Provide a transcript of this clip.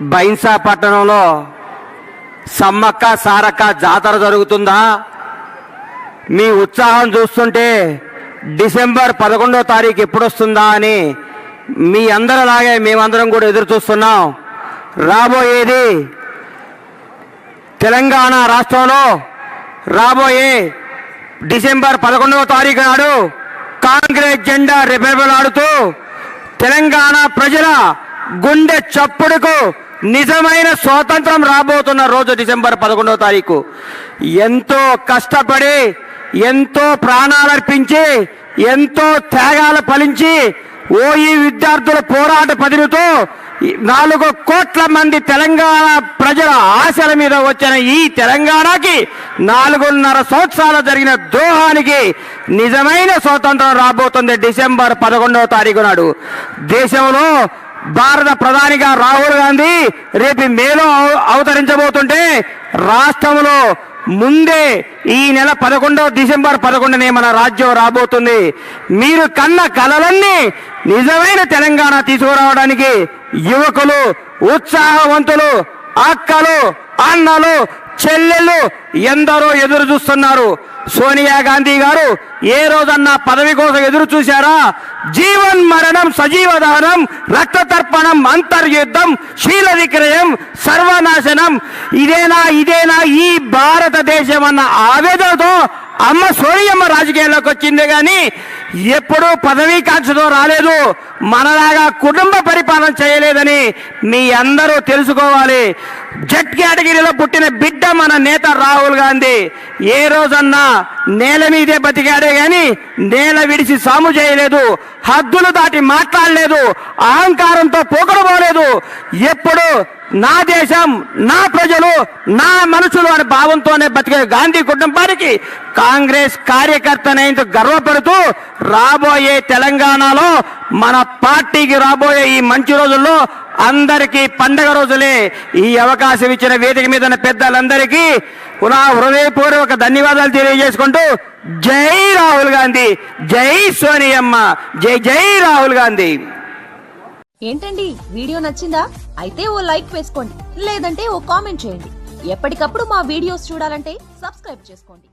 బైన్సా పట్టణంలో సమ్మక్క సారక్క జాతర జరుగుతుందా? మీ ఉత్సాహం చూస్తుంటే డిసెంబర్ పదకొండో తారీఖు ఎప్పుడొస్తుందా అని మీ అందరిలాగే మేమందరం కూడా ఎదురు చూస్తున్నాం. రాబోయేది తెలంగాణ రాష్ట్రంలో రాబోయే డిసెంబర్ పదకొండవ తారీఖు నాడు కాంగ్రెస్ జెండా రెపెబలాడుతూ తెలంగాణ ప్రజల గుండె చప్పుడుకు నిజమైన స్వాతంత్రం రాబోతున్న రోజు డిసెంబర్ పదకొండవ తారీఖు. ఎంతో కష్టపడి ఎంతో ప్రాణాలర్పించి ఎంతో త్యాగాలు ఫలించి ఓఈ విద్యార్థుల పోరాట పదిలతో నాలుగు కోట్ల మంది తెలంగాణ ప్రజల ఆశల మీద వచ్చిన ఈ తెలంగాణకి నాలుగున్నర సంవత్సరాలు జరిగిన ద్రోహానికి నిజమైన స్వాతంత్రం రాబోతుంది డిసెంబర్ పదకొండవ తారీఖు నాడు. దేశంలో భారత ప్రధానిగా రాహుల్ గాంధీ రేపు మేలో అవ- అవతరించబోతుంటే రాష్ట్రంలో ముందే ఈ నెల పదకొండవ డిసెంబర్ పదకొండునే మన రాజ్యం రాబోతుంది. మీరు కన్న కలలన్నీ నిజమైన తెలంగాణ తీసుకురావడానికి యువకులు ఉత్సాహవంతులు అక్కలు అన్నలు చెల్లెళ్ళు ఎందరో ఎదురు చూస్తున్నారు. సోనియా గాంధీ గారు ఏ రోజన్నా పదవి కోసం ఎదురు చూశారా? జీవన్ మరణం సజీవ దహనం రక్త తర్పణం అంతర్యుద్ధం శీల విక్రయం సర్వనాశనం. ఇదేనా ఇదేనా ఈ భారతదేశం అన్న ఆవేదనతో అమ్మ సోనియమ్మ రాజకీయాల్లోకి వచ్చిందే కానీ ఎప్పుడూ పదవీ కాంక్షతో రాలేదు. మనలాగా కుటుంబ పరిపాలన చేయలేదని మీ అందరూ తెలుసుకోవాలి. జట్ కేటగిరీలో పుట్టిన బిడ్డ మన నేత రాహుల్ గాంధీ. ఏ రోజన్నా నేల మీదే బతికాడే కానీ నేల విడిచి సాము చేయలేదు. హద్దులు దాటి మాట్లాడలేదు. అహంకారంతో పోకడబోలేదు ఎప్పుడు నా దేశం నా ప్రజలు నా మనుషులు అనే భావంతోనే బతికే గాంధీ కుటుంబానికి కాంగ్రెస్ కార్యకర్తనైనందుకు గర్వపడుతూ రాబోయే తెలంగాణలో మన పార్టీకి రాబోయే ఈ మంచి రోజుల్లో అందరికీ పండగ రోజులే. ఈ అవకాశం ఇచ్చిన వేదిక మీద పెద్దలందరికీ నా హృదయపూర్వక ధన్యవాదాలు తెలియజేసుకుంటూ జై రాహుల్ గాంధీ జై సోనియమ్మ జై జై రాహుల్ గాంధీ. ఏంటండి? వీడియో నచ్చిందా? అయితే ఓ లైక్ వేసుకోండి లేదంటే ఓ కామెంట్ చేయండి. ఎప్పటికప్పుడు మా వీడియోస్ చూడాలంటే సబ్స్క్రైబ్ చేసుకోండి.